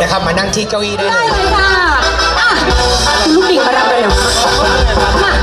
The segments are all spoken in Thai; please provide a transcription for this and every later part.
นะครับมานั่งที่เก้าอี้ได้ได้เลยค่ะอะลูกดิ่งมารับเร็วมา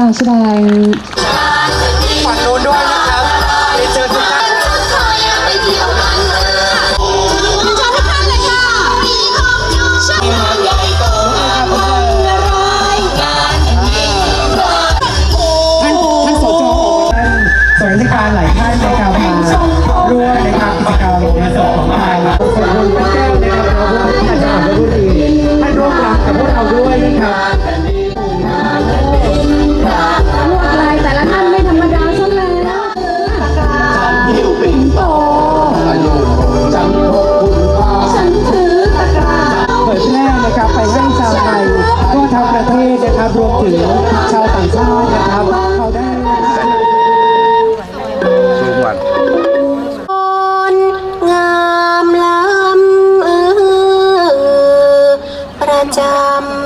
啊，是的。 ได้นรังามล้ำประจำ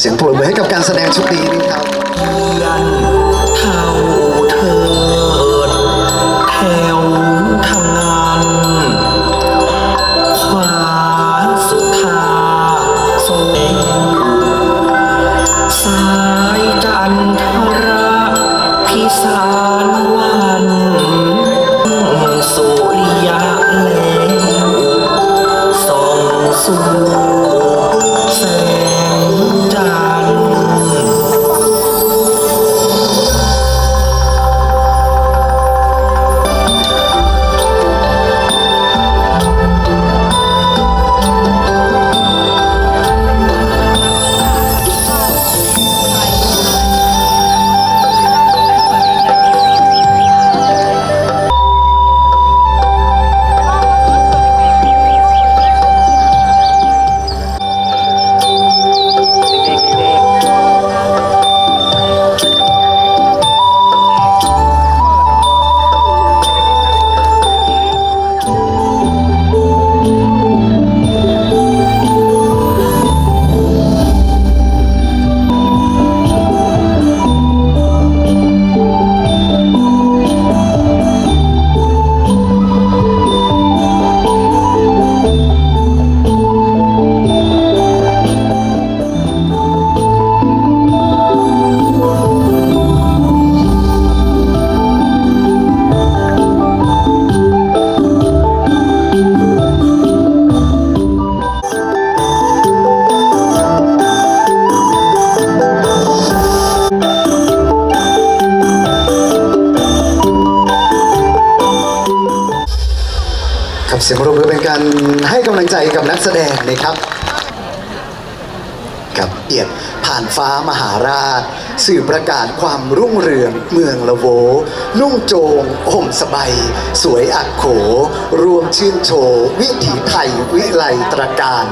เสียงปรบมือให้กับการแสดงชุดนี้นะครับ ครับเสียงรบมือเป็นการให้กำลังใจกับนักแสดงนะครับ กับเอียดผ่านฟ้ามหาราช สื่อประกาศความรุ่งเรืองเมืองละโว นุ่งโจงห่มสบายสวยอักโข รวมชื่นโชว์ วิถีไทยวิไลตรการ